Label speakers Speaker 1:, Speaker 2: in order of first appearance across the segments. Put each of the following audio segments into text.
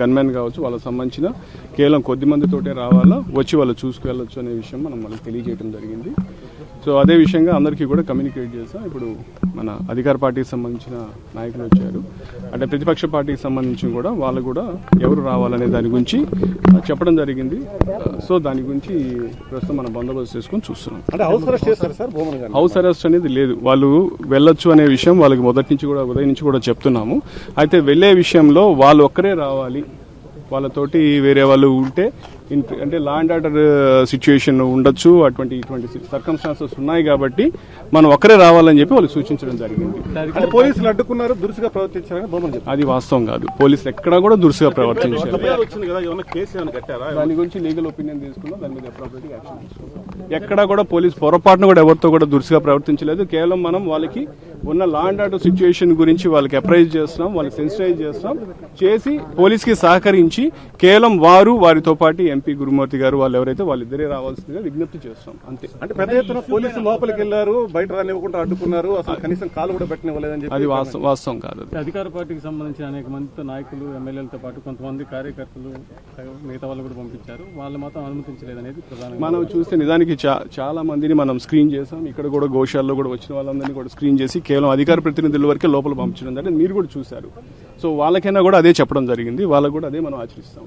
Speaker 1: Gunmen కావచ్చు వాళ్ళకి సంబంధించిన కేవలం కొద్ది మందితోటే రావాలా వచ్చి వాళ్ళు చూసుకువెళ్ళొచ్చు అనే విషయం మనం వాళ్ళకి తెలియజేయడం జరిగింది. సో అదే విషయంగా అందరికీ కూడా కమ్యూనికేట్ చేస్తాం ఇప్పుడు మన అధికార పార్టీకి సంబంధించిన నాయకులు వచ్చారు. అంటే ప్రతిపక్ష పార్టీకి సంబంధించి కూడా వాళ్ళు కూడా ఎవరు రావాలనే దాని గురించి చెప్పడం జరిగింది. సో దాని గురించి ప్రస్తుతం మనం బందోబస్తు చేసుకొని చూస్తున్నాం.
Speaker 2: హౌస్ అరెస్ట్
Speaker 1: అనేది లేదు. వాళ్ళు వెళ్ళొచ్చు అనే విషయం వాళ్ళకి మొదటి నుంచి కూడా ఉదయం నుంచి కూడా చెప్తున్నాము. అయితే వెళ్ళే విషయంలో వాళ్ళు ఒక్కరే రావాలి వాళ్ళతోటి వేరే వాళ్ళు ఉంటే అంటే లా అండ్ ఆర్డర్ సిచ్యుయేషన్ ఉండొచ్చు. అటువంటి ఇటువంటి సర్కమ్స్టాన్సెస్ ఉన్నాయి కాబట్టి మనం ఒక్కరే రావాలని చెప్పి వాళ్ళు సూచించడం జరిగింది.
Speaker 2: పోలీసులు అడ్డుకున్నారు దురుసుగా ప్రవర్తించారని
Speaker 1: అది వాస్తవం కాదు. పోలీసులు ఎక్కడా కూడా దురుసుగా ప్రవర్తించారు దాని గురించి లీగల్ ఒపీనియన్ తీసుకున్నాం దాని మీద యాక్షన్ ఎక్కడా కూడా పోలీస్ పొరపాటును కూడా ఎవరితో కూడా దురుసుగా ప్రవర్తించలేదు. కేవలం మనం వాళ్ళకి ఉన్న లా అండ్ ఆర్డర్ సిచ్యుయేషన్ గురించి వాళ్ళకి అప్రైజ్ చేస్తున్నాం వాళ్ళకి సెన్సిటైజ్ చేస్తున్నాం. చేసి పోలీస్కి సహకరించి కేవలం వారు వారితో పాటు ఎంపీ గురుమూర్తి గారు వాళ్ళు ఎవరైతే వాళ్ళిద్దరే రావాల్సిందిగా విజ్ఞప్తి చేస్తాం. అంతే.
Speaker 2: అంటే పెద్ద ఎత్తున పోలీసులు లోపలికి వెళ్ళారు బయట రానివ్వకుండా అడ్డుకున్నారు అసలు కనీసం కాలు కూడా పెట్టనివ్వలేదని చెప్పి
Speaker 1: అది వాస్తవం వాస్తవం కాదు.
Speaker 3: అధికార పార్టీకి సంబంధించిన అనేక మందితో నాయకులు ఎమ్మెల్యేలతో పాటు కొంతమంది కార్యకర్తలు మిగతా వాళ్ళు కూడా పంపించారు. వాళ్ళు మాత్రం అనుమతించలేదనేది ప్రధానంగా
Speaker 1: మనం చూస్తే నిజానికి చాలా మందిని మనం స్క్రీన్ చేసాం. ఇక్కడ కూడా గోశాలలో కూడా వచ్చిన వాళ్ళందరినీ కూడా స్క్రీన్ చేసి కేవలం అధికార ప్రతినిధుల వరకే లోపల పంపించడం అంటే మీరు కూడా చూశారు. సో వాళ్ళకైనా కూడా అదే చెప్పడం జరిగింది. వాళ్ళకు కూడా అదే మనం ఆచరిస్తాం.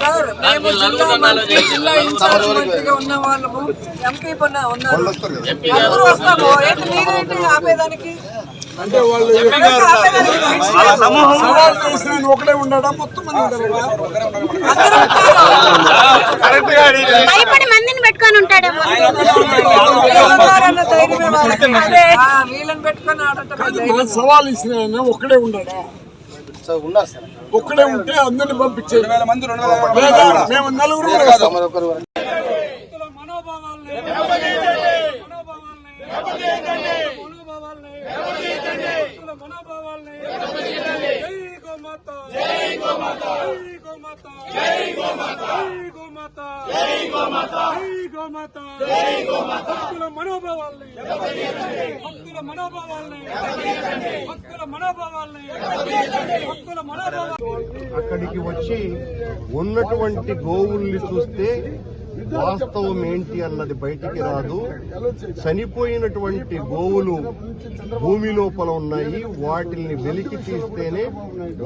Speaker 4: సార్ మేము జిల్లా మంత్రి జిల్లా ఇన్ఛార్జ్ మంత్రిగా ఉన్న వాళ్ళము ఎంపీ పన్న ఉన్నారు. అందరూ వస్తాము. ఏంటి మీరేంటి ఆపేదానికి? అంటే వాళ్ళు
Speaker 5: సవాల్ చేసిన ఒకడే ఉన్నాడా మొత్తం
Speaker 6: భయపడి మందిని పెట్టుకొని ఉంటాడేమో.
Speaker 4: వీళ్ళని పెట్టుకొని ఆడటం
Speaker 5: మన సవాల్ ఇసిన ఒక్కడే ఉన్నాడా ఒక్కడే ఉంటే అందరిని పంపించేది. లేదా మేము నలుగురు కూడా వస్తాం.
Speaker 7: అక్కడికి వచ్చి ఉన్నటువంటి గోవుల్ని చూస్తే వాస్తవం ఏంటి అన్నది బయటికి రాదు. చనిపోయినటువంటి గోవులు భూమి లోపల ఉన్నాయి. వాటిని వెలికి తీస్తేనే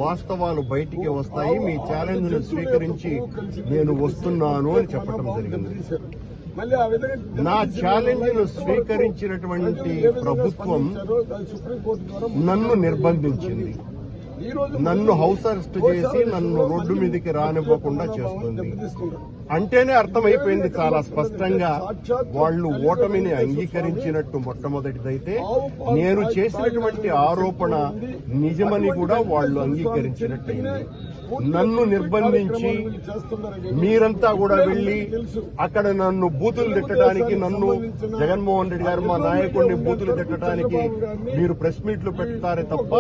Speaker 7: వాస్తవాలు బయటికి వస్తాయి. మీ ఛాలెంజ్ను స్వీకరించి నేను వస్తున్నాను అని చెప్పడం జరిగింది. నా ఛాలెంజ్ను స్వీకరించినటువంటి ప్రభుత్వం నన్ను నిర్బంధించింది. నన్ను హౌస్ అరెస్ట్ చేసి నన్ను రోడ్డు మీదకి రానివ్వకుండా చేస్తుంది. అంటేనే అర్థమైపోయింది చాలా స్పష్టంగా వాళ్ళు ఓటమిని అంగీకరించినట్టు మొట్టమొదటిదైతే నేను చేసినటువంటి ఆరోపణ నిజమని కూడా వాళ్ళు అంగీకరించినట్టయింది. నన్ను నిర్బంధించి మీరంతా కూడా వెళ్ళి అక్కడ నన్ను బూతులు తిట్టడానికి నన్ను జగన్మోహన్ రెడ్డి గారు మా నాయకుడిని బూతులు తిట్టడానికి మీరు ప్రెస్ మీట్లు పెడతారే తప్ప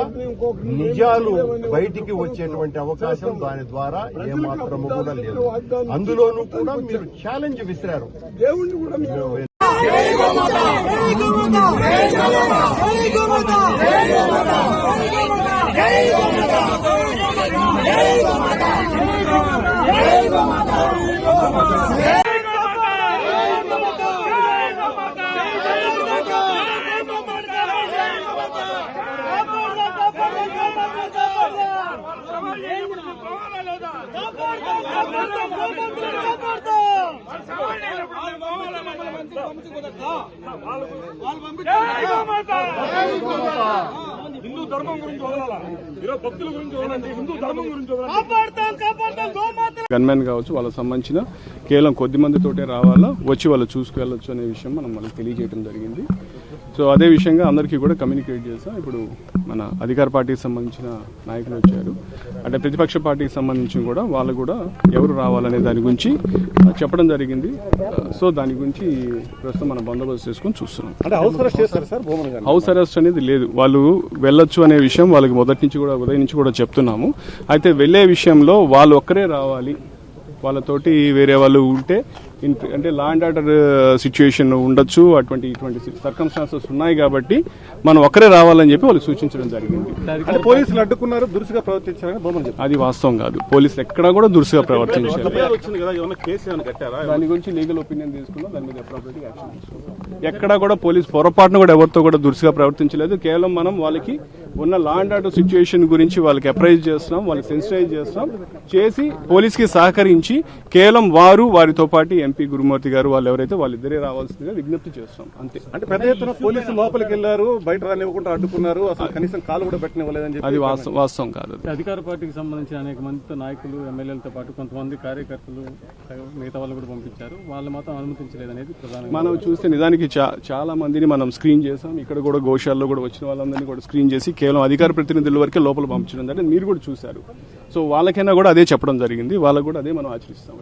Speaker 7: నిజాలు బయటికి వచ్చేటువంటి అవకాశం దాని ద్వారా ఏమాత్రము కూడా లేదు అందులోనూ కూడా మీరు ఛాలెంజ్ విసిరారు
Speaker 5: దేవుణ్ణి కూడా మీరు
Speaker 2: హిందూ ధర్మం గురించి వదలాలా? ఈరోజు భక్తుల గురించి వదలండి హిందూ ధర్మం గురించి
Speaker 1: గన్మెన్ కావచ్చు వాళ్ళకి సంబంధించిన కేవలం కొద్ది మందితోటే రావాలా వచ్చి వాళ్ళు చూసుకువెళ్ళొచ్చు అనే విషయం మనం వాళ్ళకి తెలియజేయడం జరిగింది. సో అదే విషయంగా అందరికీ కూడా కమ్యూనికేట్ చేస్తాం ఇప్పుడు మన అధికార పార్టీకి సంబంధించిన నాయకులు వచ్చారు. అంటే ప్రతిపక్ష పార్టీకి సంబంధించి కూడా వాళ్ళు కూడా ఎవరు రావాలనే దాని గురించి చెప్పడం జరిగింది. సో దాని గురించి ప్రస్తుతం మనం బందోబస్తు చేసుకొని చూస్తున్నాం.
Speaker 2: అంటే హౌస్ అరెస్ట్
Speaker 1: అనేది లేదు. వాళ్ళు వెళ్ళొచ్చు అనే విషయం వాళ్ళకి మొదటి నుంచి కూడా ఉదయం నుంచి కూడా చెప్తున్నాము. అయితే వెళ్ళే విషయంలో వాళ్ళు ఒక్కరే రావాలి. వాళ్ళతోటి వేరే వాళ్ళు ఉంటే అంటే లా అండ్ ఆర్డర్ సిచ్యుయేషన్ ఉండొచ్చు అటువంటి ఇటువంటి సర్కమ్స్టాన్సెస్ ఉన్నాయి కాబట్టి మనం ఒక్కరే రావాలని చెప్పి వాళ్ళు సూచించడం జరిగింది.
Speaker 8: పోలీసులు అడ్డుకున్నారు దురుసుగా ప్రవర్తించారని
Speaker 1: అది వాస్తవం కాదు. పోలీసులు ఎక్కడా కూడా దురుసుగా ప్రవర్తించారు దాని గురించి లీగల్ ఒపీనియన్ తీసుకున్నాం దాని మీద అప్రోప్రియట్ యాక్షన్ తీసుకున్నాం. ఎక్కడా కూడా పోలీస్ పొరపాటును కూడా ఎవరితో కూడా దురుసుగా ప్రవర్తించలేదు. కేవలం మనం వాళ్ళకి ఉన్న లా అండ్ ఆర్డర్ సిచ్యుయేషన్ గురించి వాళ్ళకి అప్రైజ్ చేస్తున్నాం వాళ్ళకి సెన్సిటైజ్ చేస్తున్నాం చేసి పోలీస్కి సహకరించి కేవలం వారు వారితో పాటు ఎంపీ గురుమూర్తి గారు వాళ్ళు ఎవరైతే వాళ్ళిద్దరే రావాల్సిందిగా విజ్ఞప్తి చేస్తున్నాం అంతే.
Speaker 8: అంటే పెద్ద ఎత్తున పోలీసులు లోపలికి వెళ్ళారు బయట రానివ్వకుండా అడ్డుకున్నారు. అసలు కనీసం కాలు కూడా పెట్టనివ్వలేదని చెప్పి
Speaker 1: అది వాస్తవం వాస్తవం కాదు
Speaker 3: అధికార పార్టీకి సంబంధించిన అనేక మంది నాయకులు ఎమ్మెల్యేలతో పాటు కొంతమంది కార్యకర్తలు మిగతా వాళ్ళు కూడా పంపించారు. వాళ్ళు మాత్రం అనుమతించలేదనేది ప్రధానంగా
Speaker 1: మనం చూస్తే నిజానికి చాలా మందిని మనం స్క్రీన్ చేసాం ఇక్కడ కూడా గోశాలలో కూడా వచ్చిన వాళ్ళందరినీ కూడా స్క్రీన్ చేసి కేవలం అధికార ప్రతినిధుల వరకే లోపల పంపించడం అంటే మీరు కూడా చూశారు. సో వాళ్ళకైనా కూడా అదే చెప్పడం జరిగింది. వాళ్ళకు కూడా అదే మనం ఆచరిస్తాం.